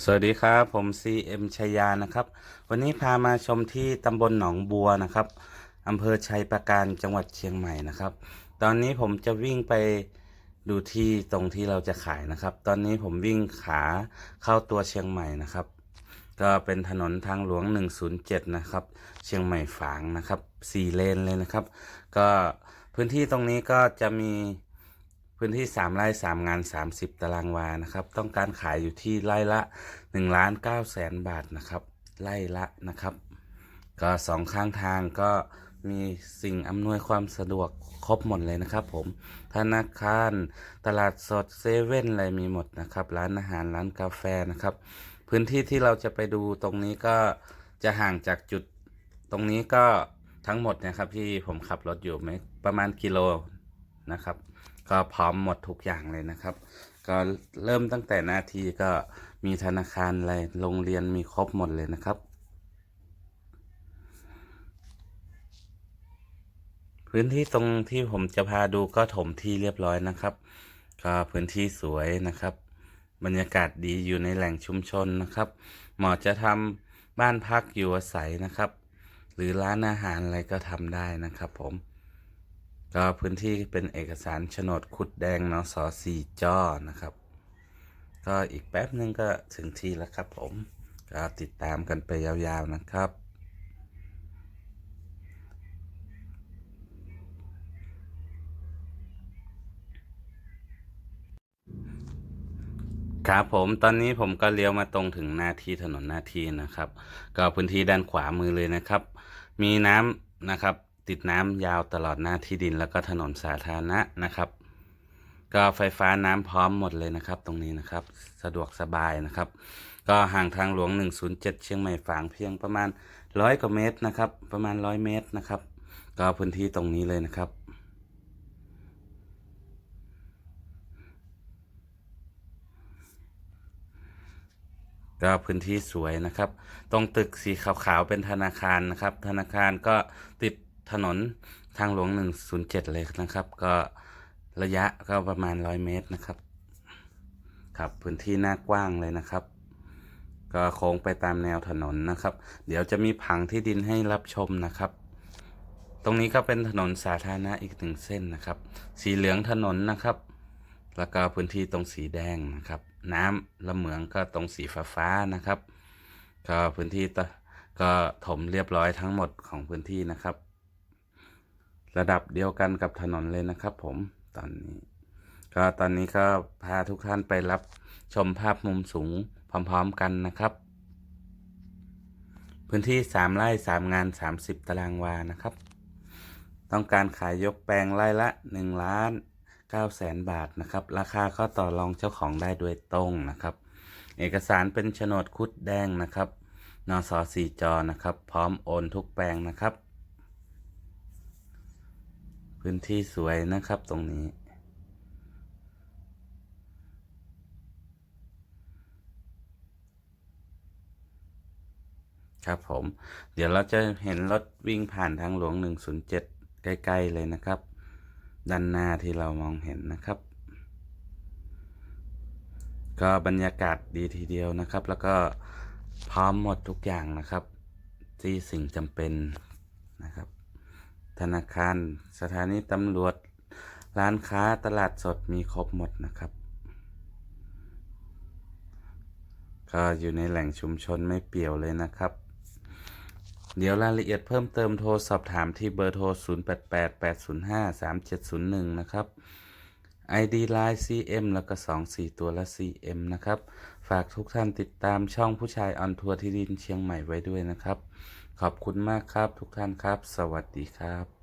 สวัสดีครับ ผม CM ชัยยานะครับ วันนี้พามาชมที่ตำบลหนองบัวนะครับอำเภอชัยประการจังหวัดเชียงใหม่นะครับ ตอนนี้ผมจะวิ่งไปดูที่ตรงที่เราจะขายนะครับ ตอนนี้ผมวิ่งขาเข้าตัวเชียงใหม่นะครับ ก็เป็นถนนทางหลวง 107 นะครับ เชียงใหม่ฝางนะครับ4เลนเลยนะครับ ก็พื้นที่ตรงนี้ก็จะมี พื้นที่ 3 ไร่ 3 งาน 30 ตารางวานะครับ ต้องการขายอยู่ที่ไร่ละ1ล้าน9แสนบาทนะครับไร่ละนะครับ ก็สองข้างทางก็มีสิ่งอำนวยความสะดวกครบหมดเลยนะครับผมธนาคารตลาดสดเซเว่นอะไรมีหมดนะครับ ร้านอาหารร้านกาแฟนะครับ พื้นที่ที่เราจะไปดูตรงนี้ก็จะห่างจากจุดตรงนี้ก็ทั้งหมดนะครับที่ผมขับรถอยู่ไหมประมาณกิโลนะครับ ก็พร้อมหมดทุกอย่างเลยนะครับ ก็เริ่มตั้งแต่หน้าที่ก็มีธนาคารอะไรโรงเรียนมีครบหมดเลยนะครับ พื้นที่ตรงที่ผมจะพาดูก็ถมที่เรียบร้อยนะครับ ก็พื้นที่สวยนะครับ บรรยากาศดีอยู่ในแหล่งชุมชนนะครับเหมาะจะทำบ้านพักอยู่อาศัยนะครับ หรือร้านอาหารอะไรก็ทำได้นะครับผม ก็พื้นที่เป็นเอกสารโฉนดคุดแดงเนาะสอสี่จอนะครับ ก็อีกแป๊บนึงก็ถึงที่แล้วครับผมก็ติดตามกันไปยาวๆนะครับ ครับผมตอนนี้ผมก็เลี้ยวมาตรงถึงหน้าที่ถนนหน้าที่นะครับ ก็พื้นที่ด้านขวามือเลยนะครับ มีน้ำนะครับ ติดน้ำยาวตลอดหน้าที่ดินแล้วก็ถนนสาธารณะนะครับ ก็ไฟฟ้าน้ำพร้อมหมดเลยนะครับ ตรงนี้นะครับ สะดวกสบายนะครับ ก็ห่างทางหลวง 107 เชียงใหม่ฝางเพียงประมาณร้อยกว่าเมตรนะครับ ประมาณร้อยเมตรนะครับ ก็พื้นที่ตรงนี้เลยนะครับก็พื้นที่สวยนะครับ ตรงตึกสีขาวๆเป็นธนาคารนะครับ ธนาคารก็ติด ถนนทางหลวง 107 เลยนะครับ ก็ระยะก็ประมาณ 100 เมตรนะครับ ครับพื้นที่หน้ากว้างเลยนะครับ ก็โค้งไปตามแนวถนนนะครับ เดี๋ยวจะมีผังที่ดินให้รับชมนะครับ ตรงนี้ก็เป็นถนนสาธารณะอีกหนึ่งเส้นนะครับ สีเหลืองถนนนะครับ แล้วก็พื้นที่ตรงสีแดงนะครับ น้ำละเหมืองก็ตรงสีฟ้าฟ้านะครับ ก็พื้นที่ก็ถมเรียบร้อยทั้งหมดของพื้นที่นะครับ ระดับเดียวกันกับถนนเลยนะครับผมตอนนี้ ก็ตอนนี้ก็พาทุกท่านไปรับชมภาพมุมสูงพร้อมๆกันนะครับ พื้นที่สามไร่สามงานสามสิบตารางวานะครับ ต้องการขายยกแปลงไร่ละหนึ่งล้านเก้าแสนบาทนะครับ ราคาก็ต่อรองเจ้าของได้โดยตรงนะครับ เอกสารเป็นโฉนดคุดแดงนะครับนสสี่จอนะครับ พร้อมโอนทุกแปลงนะครับ พื้นที่สวยนะครับตรงนี้ ครับผม เดี๋ยวเราจะเห็นรถวิ่งผ่านทางหลวง 107 ใกล้ ๆ เลยนะครับ ด้านหน้าที่เรามองเห็นนะครับ ก็บรรยากาศดีทีเดียวนะครับ แล้วก็พร้อมหมดทุกอย่างนะครับ ที่สิ่งจำเป็นนะครับ ธนาคาร สถานีตำรวจ ร้านค้าตลาดสดมีครบหมดนะครับ ก็อยู่ในแหล่งชุมชนไม่เปี่ยวเลยนะครับ เดี๋ยวรายละเอียดเพิ่มเติมโทรสอบถามที่เบอร์โทร 0888053701 นะครับ ID Line CM แล้วก็ 24 ตัวละ CM นะครับากทุกท่านติดตามช่องผู้ชายออนทัวร์ที่ดินเชียงใหม่ไว้ด้วยนะครับ ขอบคุณมากครับทุกท่านครับ สวัสดีครับ